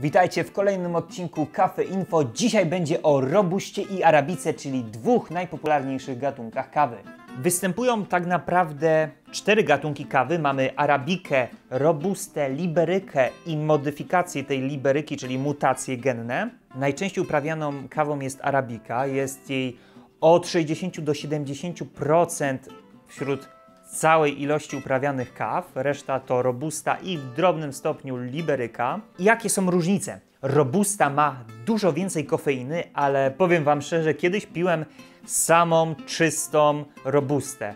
Witajcie w kolejnym odcinku Cafe Info. Dzisiaj będzie o robuście i arabice, czyli dwóch najpopularniejszych gatunkach kawy. Występują tak naprawdę cztery gatunki kawy. Mamy arabikę, robustę, liberykę i modyfikację tej liberyki, czyli mutacje genne. Najczęściej uprawianą kawą jest arabika. Jest jej od 60 do 70% wśród całej ilości uprawianych kaw, reszta to robusta i w drobnym stopniu liberyka. Jakie są różnice? Robusta ma dużo więcej kofeiny, ale powiem Wam szczerze, kiedyś piłem samą czystą robustę.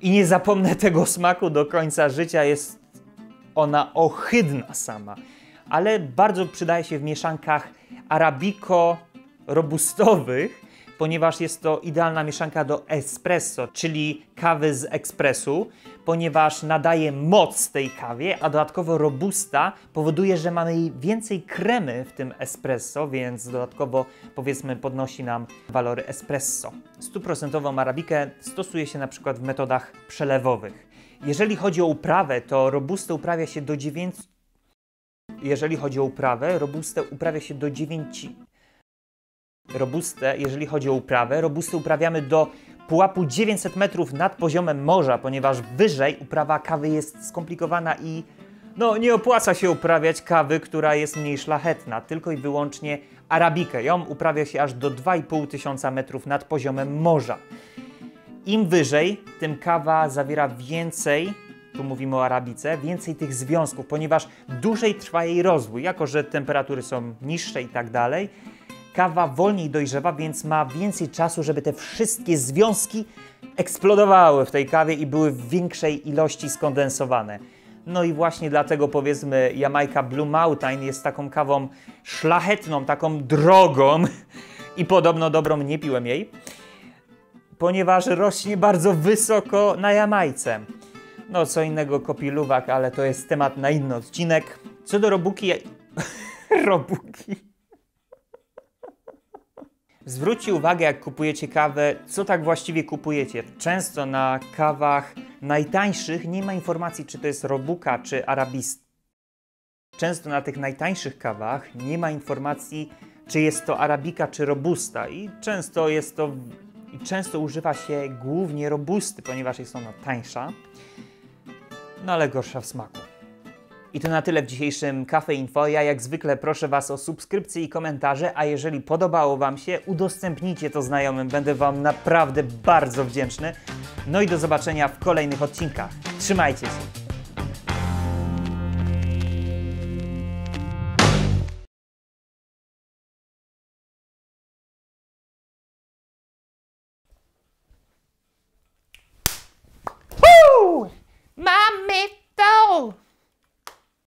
I nie zapomnę tego smaku do końca życia, jest ona ohydna sama. Ale bardzo przydaje się w mieszankach arabiko-robustowych, ponieważ jest to idealna mieszanka do espresso, czyli kawy z ekspresu, ponieważ nadaje moc tej kawie, a dodatkowo robusta powoduje, że mamy więcej kremy w tym espresso, więc dodatkowo powiedzmy podnosi nam walory espresso. Stuprocentową arabikę stosuje się na przykład w metodach przelewowych. Jeżeli chodzi o uprawę, to robustę uprawia się do 9 jeżeli chodzi o uprawę, robustę uprawia się do 9 robustę, jeżeli chodzi o uprawę. Robustę uprawiamy do pułapu 900 metrów nad poziomem morza, ponieważ wyżej uprawa kawy jest skomplikowana i no nie opłaca się uprawiać kawy, która jest mniej szlachetna, tylko i wyłącznie arabikę. Ją uprawia się aż do 2,5 tysiąca metrów nad poziomem morza. Im wyżej, tym kawa zawiera więcej, tu mówimy o arabice, więcej tych związków, ponieważ dłużej trwa jej rozwój, jako że temperatury są niższe i tak dalej kawa wolniej dojrzewa, więc ma więcej czasu, żeby te wszystkie związki eksplodowały w tej kawie i były w większej ilości skondensowane. No i właśnie dlatego powiedzmy Jamaica Blue Mountain jest taką kawą szlachetną, taką drogą i podobno dobrą nie piłem jej, ponieważ rośnie bardzo wysoko na Jamajce. No co innego kopiluwak, ale to jest temat na inny odcinek. Co do robuki... robuki... Zwróćcie uwagę, jak kupujecie kawę, co tak właściwie kupujecie. Często na kawach najtańszych nie ma informacji, czy to jest robuka, czy arabista. Często na tych najtańszych kawach nie ma informacji, czy jest to arabika, czy robusta. I często jest to i często używa się głównie robusty, ponieważ jest ona tańsza, no ale gorsza w smaku. I to na tyle w dzisiejszym Cafe Info. Ja jak zwykle proszę Was o subskrypcję i komentarze, a jeżeli podobało Wam się, udostępnijcie to znajomym. Będę Wam naprawdę bardzo wdzięczny. No i do zobaczenia w kolejnych odcinkach. Trzymajcie się!